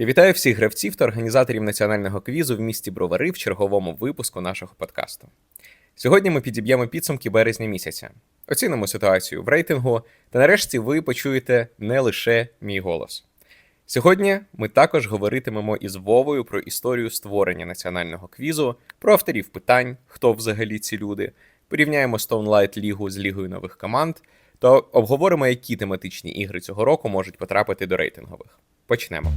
Я вітаю всіх гравців та організаторів національного квізу в місті Бровари в черговому випуску нашого подкасту. Сьогодні ми підіб'ємо підсумки березня місяця, оцінимо ситуацію в рейтингу, та нарешті ви почуєте не лише мій голос. Сьогодні ми також говоритимемо із Вовою про історію створення національного квізу, про авторів питань, хто взагалі ці люди, порівняємо Stone Light Лігу з Лігою нових команд, та обговоримо, які тематичні ігри цього року можуть потрапити до рейтингових. Почнемо.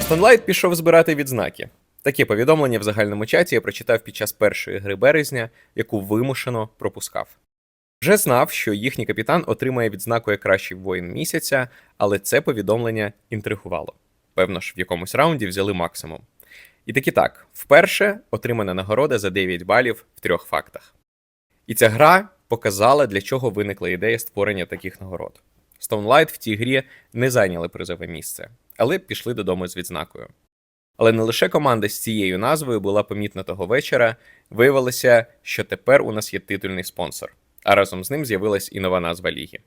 Стонлайт пішов збирати відзнаки. Таке повідомлення в загальному чаті я прочитав під час першої гри березня, яку вимушено пропускав. Вже знав, що їхній капітан отримає відзнаку як кращий воїн місяця, але це повідомлення інтригувало. Певно ж, в якомусь раунді взяли максимум. І таки так, вперше отримана нагорода за 9 балів в трьох фактах. І ця гра показала, для чого виникла ідея створення таких нагород. Stonelight в тій грі не зайняли призове місце, але пішли додому з відзнакою. Але не лише команда з цією назвою була помітна того вечора, виявилося, що тепер у нас є титульний спонсор, а разом з ним з'явилась і нова назва ліги.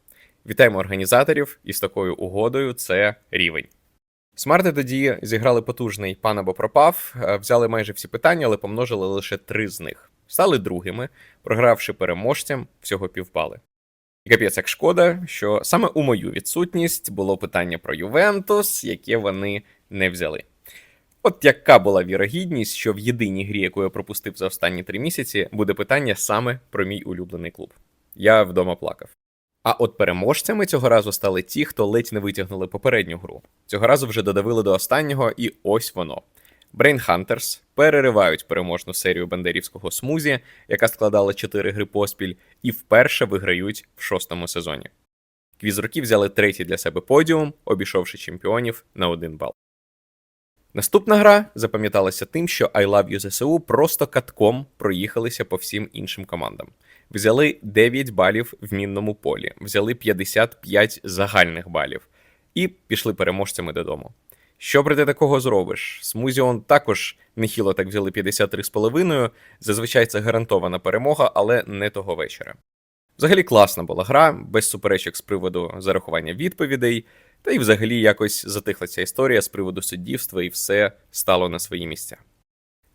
Вітаємо організаторів із такою угодою це рівень. Смарти тоді зіграли потужний пан або пропав, е, взяли майже всі питання, але помножили лише три з них. Стали другими, програвши переможцям всього півбали. І капець як шкода, що саме у мою відсутність було питання про Ювентус, яке вони не взяли. От яка була вірогідність, що в єдиній грі, яку я пропустив за останні три місяці, буде питання саме про мій улюблений клуб. Я вдома плакав. А от переможцями цього разу стали ті, хто ледь не витягнули попередню гру. Цього разу вже додавили до останнього, і ось воно. Brain Hunters переривають переможну серію бандерівського смузі, яка складала 4 гри поспіль, і вперше виграють в шостому сезоні. Квізроки взяли третій для себе подіум, обійшовши чемпіонів на один бал. Наступна гра запам'яталася тим, що I Love You ZSU просто катком проїхалися по всім іншим командам. Взяли 9 балів в мінному полі, взяли 55 загальних балів і пішли переможцями додому. Що проти такого зробиш? Смузіон також нехило так взяли 53,5. Зазвичай це гарантована перемога, але не того вечора. Взагалі класна була гра, без суперечок з приводу зарахування відповідей, та й взагалі якось затихла ця історія з приводу суддівства, і все стало на свої місця.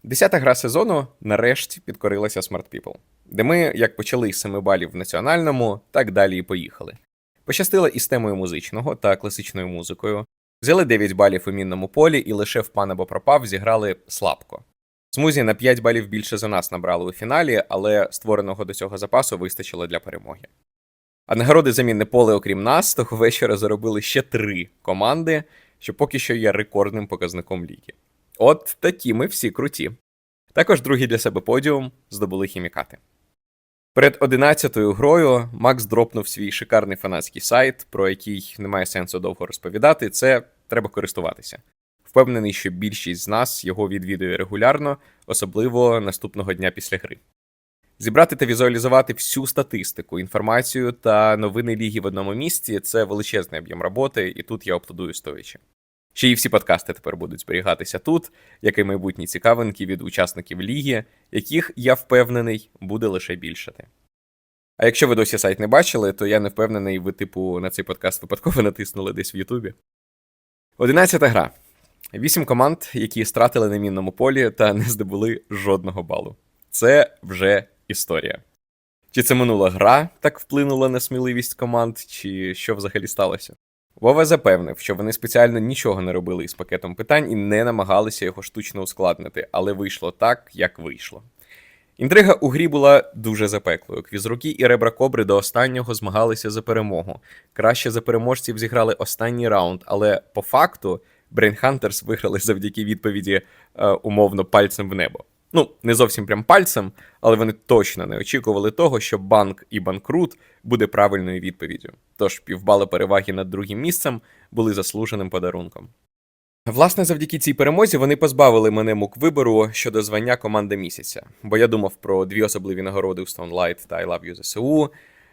Десята гра сезону нарешті підкорилася Smart People, де ми як почали з 7 балів в національному, так далі і поїхали. Пощастило із темою музичного та класичною музикою. Взяли 9 балів у мінному полі і лише в пан або пропав зіграли слабко. Смузі на 5 балів більше за нас набрали у фіналі, але створеного до цього запасу вистачило для перемоги. А нагороди замінне поле, окрім нас, того вечора заробили ще три команди, що поки що є рекордним показником ліги. От такі ми всі круті. Також другий для себе подіум здобули хімікати. Перед 11-ю грою Макс дропнув свій шикарний фанатський сайт, про який немає сенсу довго розповідати. Це треба користуватися. Впевнений, що більшість з нас його відвідує регулярно, особливо наступного дня після гри. Зібрати та візуалізувати всю статистику, інформацію та новини ліги в одному місці це величезний об'єм роботи, і тут я оплодую стоячи. Ще й всі подкасти тепер будуть зберігатися тут, як і майбутні цікавинки від учасників ліги, яких я впевнений буде лише більшати. А якщо ви досі сайт не бачили, то я не впевнений, ви, типу, на цей подкаст випадково натиснули десь в Ютубі. Одинадцята гра. Вісім команд, які стратили на мінному полі та не здобули жодного балу. Це вже історія. Чи це минула гра так вплинула на сміливість команд, чи що взагалі сталося? Вова запевнив, що вони спеціально нічого не робили із пакетом питань і не намагалися його штучно ускладнити, але вийшло так, як вийшло. Інтрига у грі була дуже запеклою. Квізруки і ребра кобри до останнього змагалися за перемогу. Краще за переможців зіграли останній раунд, але по факту Hunters виграли завдяки відповіді е, умовно пальцем в небо. Ну, не зовсім прям пальцем, але вони точно не очікували того, що банк і банкрут буде правильною відповіддю. Тож півбали переваги над другим місцем були заслуженим подарунком. Власне, завдяки цій перемозі вони позбавили мене мук вибору щодо звання команди місяця, бо я думав про дві особливі нагороди у Stone Light та I Love You ZSU.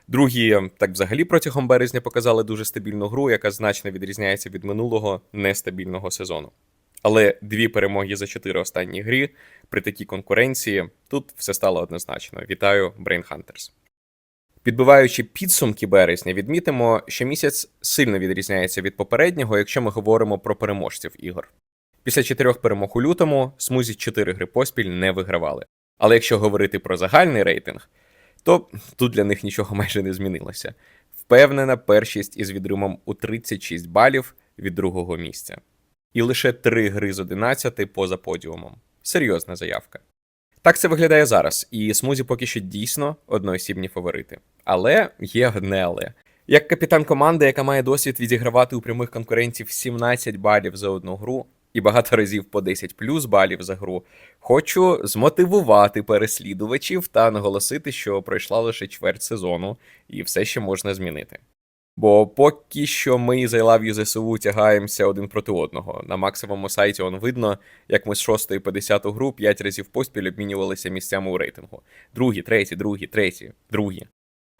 Другі, так взагалі протягом березня показали дуже стабільну гру, яка значно відрізняється від минулого нестабільного сезону. Але дві перемоги за чотири останні грі при такій конкуренції тут все стало однозначно. Вітаю, Brain Hunters. Підбиваючи підсумки березня, відмітимо, що місяць сильно відрізняється від попереднього, якщо ми говоримо про переможців ігор. Після чотирьох перемог у лютому смузі 4 гри поспіль не вигравали. Але якщо говорити про загальний рейтинг, то тут для них нічого майже не змінилося. Впевнена першість із відримом у 36 балів від другого місця. І лише 3 гри з 11 поза подіумом. Серйозна заявка. Так це виглядає зараз, і смузі поки що дійсно одноосібні фаворити. Але є одне але. Як капітан команди, яка має досвід відігравати у прямих конкурентів 17 балів за одну гру і багато разів по 10 плюс балів за гру, хочу змотивувати переслідувачів та наголосити, що пройшла лише чверть сезону, і все ще можна змінити. Бо поки що ми з I Love ЗСУ тягаємося один проти одного. На максимуму сайті он видно, як ми з 6 по 10 гру 5 разів поспіль обмінювалися місцями у рейтингу. Другі, треті, другі, треті, другі.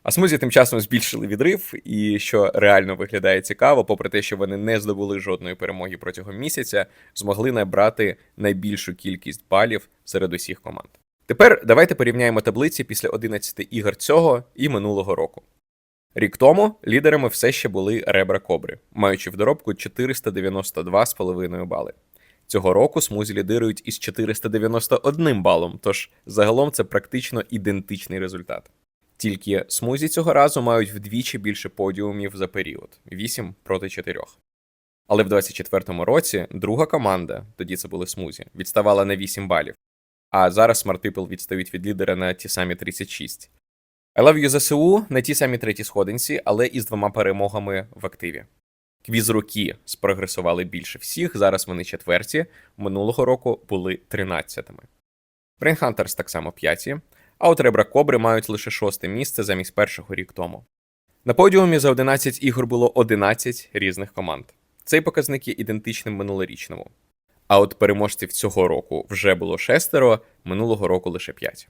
А смузі тим часом збільшили відрив, і що реально виглядає цікаво, попри те, що вони не здобули жодної перемоги протягом місяця, змогли набрати найбільшу кількість балів серед усіх команд. Тепер давайте порівняємо таблиці після 11 ігор цього і минулого року. Рік тому лідерами все ще були ребра Кобри, маючи в доробку 492,5 бали. Цього року смузі лідирують із 491 балом, тож загалом це практично ідентичний результат. Тільки смузі цього разу мають вдвічі більше подіумів за період 8 проти 4. Але в 24-му році друга команда, тоді це були смузі, відставала на 8 балів. А зараз Smart відстають від лідера на ті самі 36. I Love You ЗСУ на ті самі третій сходинці, але із двома перемогами в активі. Квіз руки спрогресували більше всіх, зараз вони четверті, минулого року були 13-ми. Brain Hunters так само п'яті, а от ребра Кобри мають лише шосте місце замість першого рік тому. На подіумі за 11 ігор було 11 різних команд. Цей показник є ідентичним минулорічному. А от переможців цього року вже було шестеро, минулого року лише 5.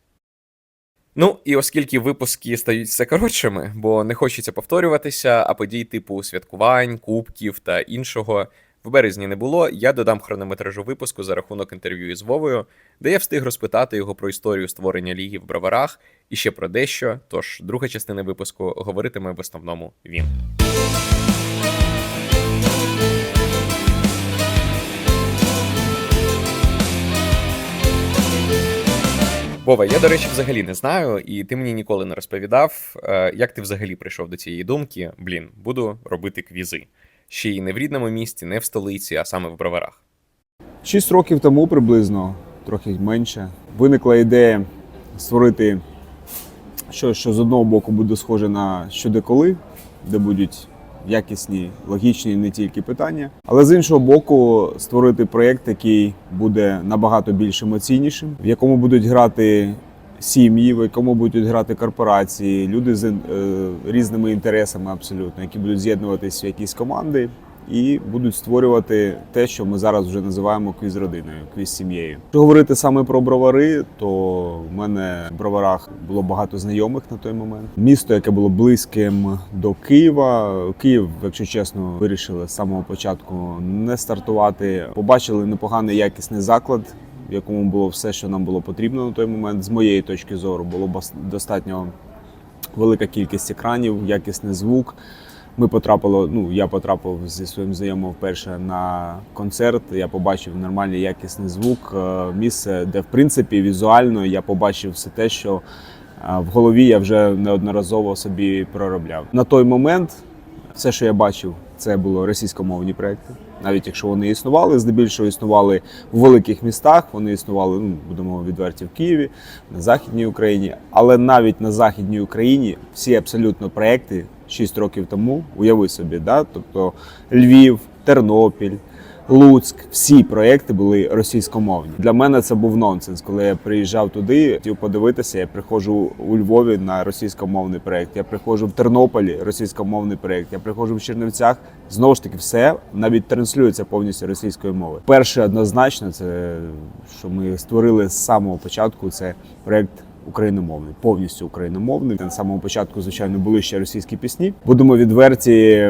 Ну і оскільки випуски стають все коротшими, бо не хочеться повторюватися, а подій типу святкувань, кубків та іншого в березні не було, я додам хронометражу випуску за рахунок інтерв'ю із Вовою, де я встиг розпитати його про історію створення ліги в броварах і ще про дещо. Тож друга частина випуску говоритиме в основному він. Вова, я, до речі, взагалі не знаю, і ти мені ніколи не розповідав, е, як ти взагалі прийшов до цієї думки. Блін, буду робити квізи. Ще й не в рідному місті, не в столиці, а саме в броварах. Шість років тому приблизно, трохи менше, виникла ідея створити щось, що з одного боку буде схоже на що де коли, де будуть якісні, логічні не тільки питання, але з іншого боку, створити проєкт, який буде набагато більш емоційнішим, в якому будуть грати сім'ї, в якому будуть грати корпорації, люди з е, різними інтересами абсолютно, які будуть з'єднуватися в якісь команди і будуть створювати те, що ми зараз вже називаємо квіз родиною, квіз сім'єю. Якщо говорити саме про бровари, то в мене в броварах було багато знайомих на той момент. Місто, яке було близьким до Києва. Київ, якщо чесно, вирішили з самого початку не стартувати. Побачили непоганий якісний заклад. В якому було все, що нам було потрібно на той момент, з моєї точки зору, було достатньо велика кількість екранів, якісний звук. Ми потрапили, ну я потрапив зі своїм знайомим вперше на концерт. Я побачив нормальний якісний звук. е, Місце, де в принципі візуально я побачив все те, що е, в голові я вже неодноразово собі проробляв. На той момент все, що я бачив, це було російськомовні проекти. Навіть якщо вони існували, здебільшого існували в великих містах, вони існували, ну будемо відверті в Києві, на Західній Україні. Але навіть на Західній Україні всі абсолютно проекти 6 років тому, уяви собі, да? тобто Львів, Тернопіль. Луцьк, всі проекти були російськомовні. Для мене це був нонсенс. Коли я приїжджав туди, хотів подивитися. Я приходжу у Львові на російськомовний проект. Я приходжу в Тернополі, російськомовний проект. Я приходжу в Чернівцях. Знову ж таки, все навіть транслюється повністю російською мовою. Перше однозначно, це що ми створили з самого початку. Це проект україномовний, повністю україномовний. На самому початку, звичайно, були ще російські пісні. Будемо відверті.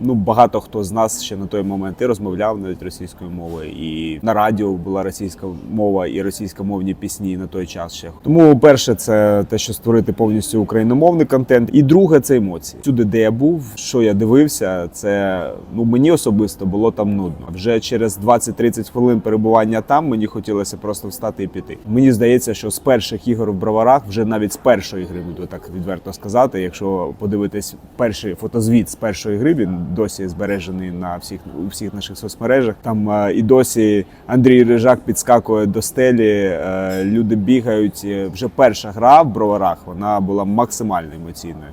Ну, багато хто з нас ще на той момент і розмовляв навіть російською мовою, і на радіо була російська мова і російськомовні пісні на той час ще. Тому перше, це те, що створити повністю україномовний контент. І друге, це емоції. Всюди, де я був, що я дивився, це ну мені особисто було там нудно. Вже через 20-30 хвилин перебування там мені хотілося просто встати і піти. Мені здається, що з перших ігор в броварах, вже навіть з першої гри, буду так відверто сказати. Якщо подивитись перший фотозвіт з першої гри, він досі збережений на всіх у всіх наших соцмережах. Там е, і досі Андрій Рижак підскакує до стелі, е, люди бігають. Е, Вже перша гра в броварах вона була максимально емоційною.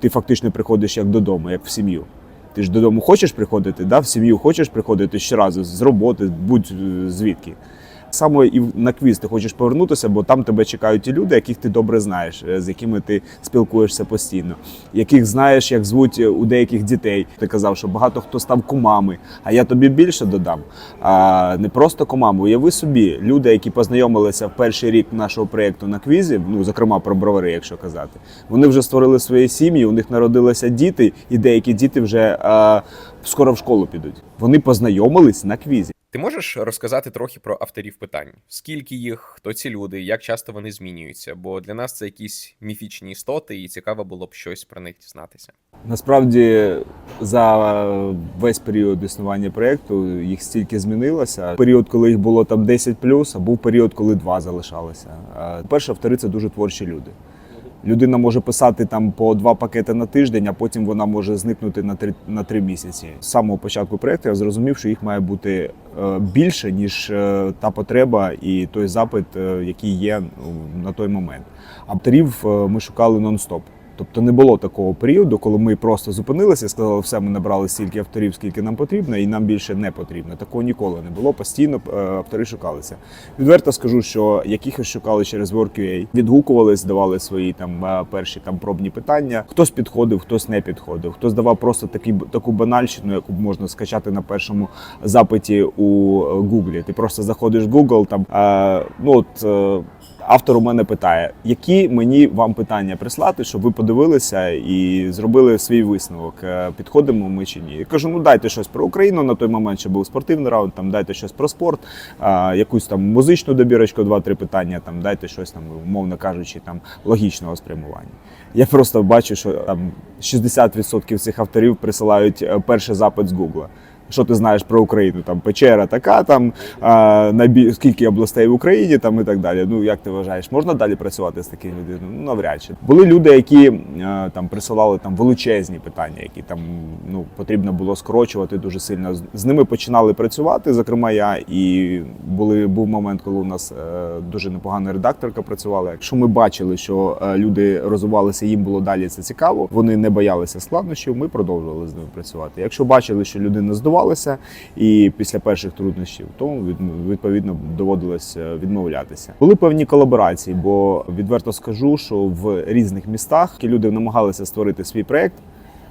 Ти фактично приходиш як додому, як в сім'ю. Ти ж додому хочеш приходити, да? в сім'ю хочеш приходити щоразу з роботи, будь звідки. Саме і на квіз ти хочеш повернутися, бо там тебе чекають ті люди, яких ти добре знаєш, е, з якими ти спілкуєшся постійно, яких знаєш, як звуть е, у деяких дітей. Ти казав, що багато хто став кумами. А я тобі більше додам. А не просто кумами. Уяви собі, люди, які познайомилися в перший рік нашого проєкту на квізі, ну зокрема про бровари, якщо казати, вони вже створили свої сім'ї, у них народилися діти, і деякі діти вже а, скоро в школу підуть. Вони познайомились на квізі. Ти можеш розказати трохи про авторів питань? Скільки їх, хто ці люди, як часто вони змінюються? Бо для нас це якісь міфічні істоти, і цікаво було б щось про них дізнатися. Насправді за весь період існування проєкту їх стільки змінилося. Період, коли їх було там 10 а був період, коли два залишалися. А Перше, автори це дуже творчі люди. Людина може писати там по два пакети на тиждень, а потім вона може зникнути на три на три місяці. З самого початку проекту я зрозумів, що їх має бути е, більше ніж е, та потреба і той запит, е, який є ну, на той момент. Авторів ми шукали нон-стоп. Тобто не було такого періоду, коли ми просто зупинилися і сказали, все, ми набрали стільки авторів, скільки нам потрібно, і нам більше не потрібно. Такого ніколи не було. Постійно е, автори шукалися. Відверто скажу, що якихось шукали через WorkUA, відгукувались, давали свої там е, перші там пробні питання. Хтось підходив, хтось не підходив, хтось давав просто такі таку банальщину, яку можна скачати на першому запиті у е, Гуглі. Ти просто заходиш в Google, там ну от. Автор у мене питає, які мені вам питання прислати, щоб ви подивилися і зробили свій висновок, е, підходимо ми чи ні. Я кажу, ну дайте щось про Україну. На той момент ще був спортивний раунд, там дайте щось про спорт, а, якусь там музичну добірочку, два-три питання, там дайте щось там, умовно кажучи, там логічного спрямування. Я просто бачу, що там 60% цих авторів присилають е, перший запит з Гугла. Що ти знаєш про Україну? Там печера така, там а, найбіль... скільки областей в Україні, там і так далі. Ну як ти вважаєш, можна далі працювати з такими людьми? Ну навряд чи були люди, які а, там присилали там величезні питання, які там ну потрібно було скорочувати дуже сильно. З- ними починали працювати, зокрема я. І були був момент, коли у нас е, дуже непогана редакторка працювала. Якщо ми бачили, що е, люди розвивалися, їм було далі це цікаво, вони не боялися складнощів. Ми продовжували з ними працювати. Якщо бачили, що людина здувалася і після перших труднощів, то відповідно доводилось відмовлятися. Були певні колаборації, бо відверто скажу, що в різних містах люди намагалися створити свій проект,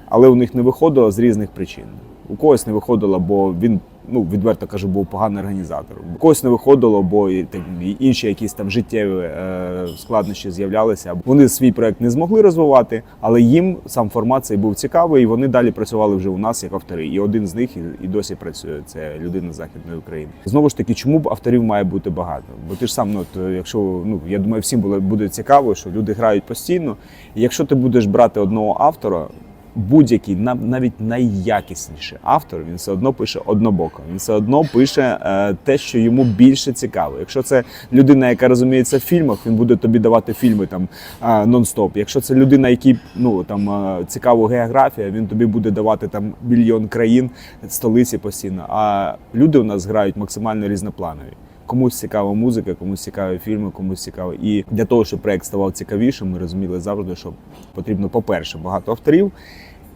але у них не виходило з різних причин. У когось не виходило, бо він. Ну, відверто кажу, був поганий організатор. Когось не виходило, бо і, так, інші якісь там життєві е, складнощі з'являлися. Вони свій проект не змогли розвивати, але їм сам формат цей був цікавий, і вони далі працювали вже у нас як автори. І один з них і, досі працює. Це людина з західної України. Знову ж таки, чому б авторів має бути багато? Бо ти ж сам, ну от, якщо ну я думаю, всім було буде цікаво, що люди грають постійно. І якщо ти будеш брати одного автора, будь-який нав- навіть найякісніший автор, він все одно пише однобоко. Він все одно пише е, те, що йому більше цікаво. Якщо це людина, яка розуміється в фільмах, він буде тобі давати фільми там е, нон-стоп. Якщо це людина, якій ну там е, цікава географія, він тобі буде давати там мільйон країн, столиці постійно. А люди у нас грають максимально різнопланові. Комусь цікава музика, комусь цікаві фільми, комусь цікаво. І для того, щоб проект ставав цікавішим, ми розуміли завжди, що потрібно, по-перше, багато авторів.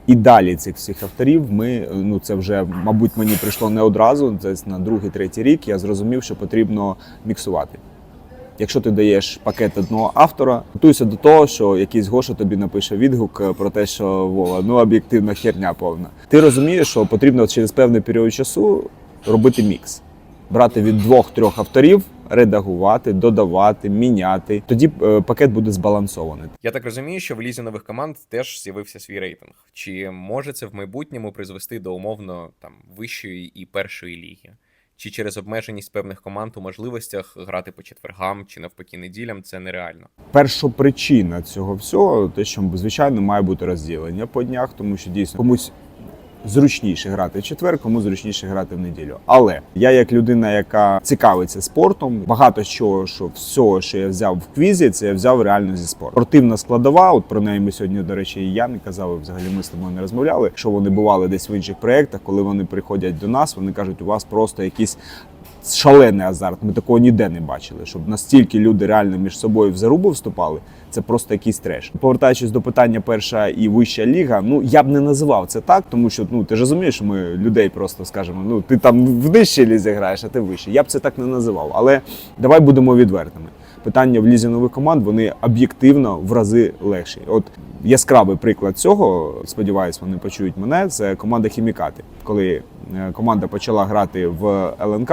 І далі цих всіх авторів ми ну це вже, мабуть, мені прийшло не одразу. Це на другий, третій рік. Я зрозумів, що потрібно міксувати. Якщо ти даєш пакет одного автора, готуйся до того, що якийсь Гоша тобі напише відгук е, про те, що Вова, ну об'єктивна херня повна. Ти розумієш, що потрібно через певний період часу робити мікс. Брати від двох-трьох авторів, редагувати, додавати, міняти. Тоді е, пакет буде збалансований. Я так розумію, що в лізі нових команд теж з'явився свій рейтинг. Чи може це в майбутньому призвести до умовно там вищої і першої ліги? Чи через обмеженість певних команд у можливостях грати по четвергам чи навпаки неділям це нереально? Першопричина цього всього, те, що звичайно має бути розділення по днях, тому що дійсно комусь зручніше грати в четвер, кому зручніше грати в неділю. Але я, як людина, яка цікавиться спортом, багато чого, що всього, що я взяв в квізі, це я взяв реально зі спорту. Спортивна складова, от про неї ми сьогодні, до речі, і я не казав, взагалі ми з тобою не розмовляли. Що вони бували десь в інших проєктах, коли вони приходять до нас, вони кажуть, у вас просто якісь шалений азарт. Ми такого ніде не бачили, щоб настільки люди реально між собою в зарубу вступали. Це просто якийсь треш. Повертаючись до питання перша і вища ліга, ну я б не називав це так, тому що ну ти ж розумієш, ми людей просто скажемо, ну ти там в нижчій лізі граєш, а ти вище. Я б це так не називав. Але давай будемо відвертими. Питання в лізі нових команд вони об'єктивно в рази легші. От яскравий приклад цього, сподіваюсь, вони почують мене. Це команда Хімікати, коли е, команда почала грати в ЛНК.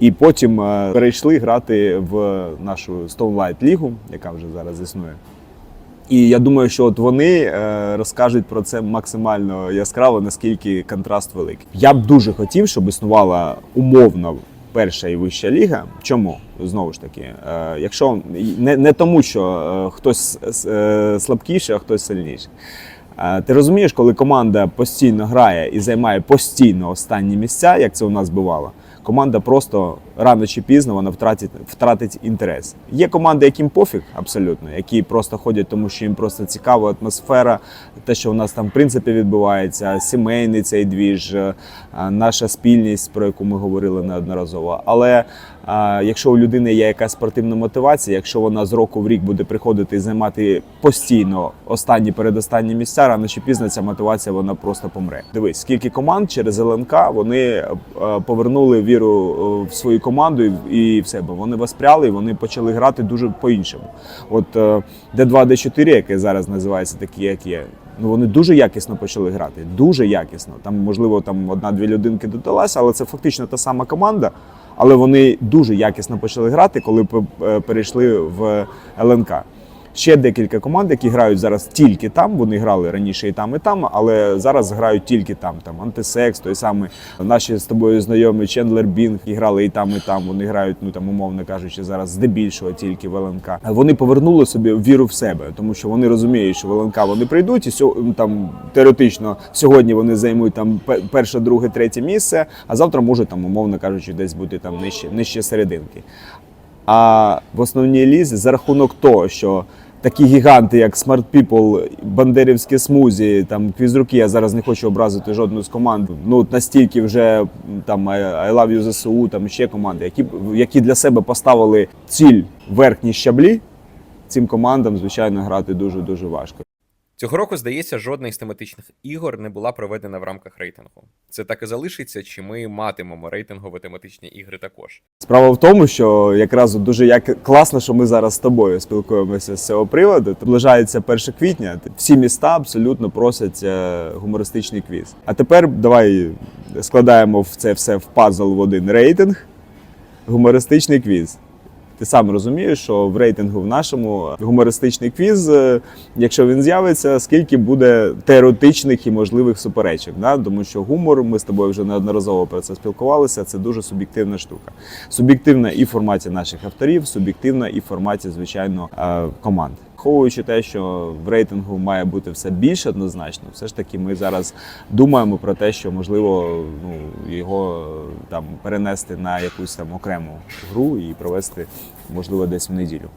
І потім е, перейшли грати в нашу Stone Light лігу, яка вже зараз існує. І я думаю, що от вони е, розкажуть про це максимально яскраво, наскільки контраст великий. Я б дуже хотів, щоб існувала умовно перша і вища ліга. Чому? Знову ж таки, е, якщо не, не тому, що хтось слабкіший, а хтось сильніший. Ти розумієш, коли команда постійно грає і займає постійно останні місця, як це у нас бувало, команда просто рано чи пізно вона втратить, втратить інтерес. Є команди, яким пофіг абсолютно, які просто ходять, тому що їм просто цікава атмосфера, те, що у нас там в принципі відбувається, сімейний цей двіж, е, наша спільність, про яку ми говорили неодноразово. Але якщо у людини є якась спортивна мотивація, якщо вона з року в рік буде приходити і займати постійно останні передостанні місця, рано чи пізно ця мотивація вона просто помре. Дивись, скільки команд через ЛНК вони е, повернули віру е, в свою команду і- все себе. Вони воспряли і вони почали грати дуже по-іншому. От е, D2, Д4, яке зараз називається такі, як є. Ну вони дуже якісно почали грати. Дуже якісно. Там, можливо, там одна-дві людинки додалася, але це фактично та сама команда. Але вони дуже якісно почали грати, коли е, перейшли в ЛНК. Ще декілька команд, які грають зараз тільки там. Вони грали раніше і там, і там, але зараз грають тільки там. Там антисекс, той самий наші з тобою знайомі Чендлер Бінг і грали і там, і там. Вони грають, ну там умовно кажучи, зараз здебільшого тільки в ЛНК. Вони повернули собі віру в себе, тому що вони розуміють, що в ЛНК вони прийдуть, і там теоретично сьогодні вони займуть там перше, друге, третє місце, а завтра можуть там, умовно кажучи, десь бути там нижче, нижче серединки. А в основній лізі за рахунок того, що такі гіганти, як Smart People, Бандерівські смузі, там квізруки, я зараз не хочу образити жодну з команд. Ну настільки вже там I Love You ЗСУ, там ще команди, які, які для себе поставили ціль верхні щаблі. Цим командам, звичайно, грати дуже дуже важко. Цього року, здається, жодна із тематичних ігор не була проведена в рамках рейтингу. Це так і залишиться, чи ми матимемо рейтингові тематичні ігри також? Справа в тому, що якраз дуже як класно, що ми зараз з тобою спілкуємося з цього приводу. Наближається 1 квітня. Всі міста абсолютно просять е, гумористичний квіз. А тепер давай складаємо це все в пазл в один рейтинг. Гумористичний квіз. Ти сам розумієш, що в рейтингу в нашому гумористичний квіз, е, якщо він з'явиться, скільки буде теоретичних і можливих суперечок. Да? Тому що гумор, ми з тобою вже неодноразово про це спілкувалися. Це дуже суб'єктивна штука. Суб'єктивна і в форматі наших авторів, суб'єктивна і в форматі, звичайно, е, команд. Враховуючи те, що в рейтингу має бути все більш однозначно, все ж таки ми зараз думаємо про те, що можливо ну, його там перенести на якусь там окрему гру і провести, можливо, десь в неділю.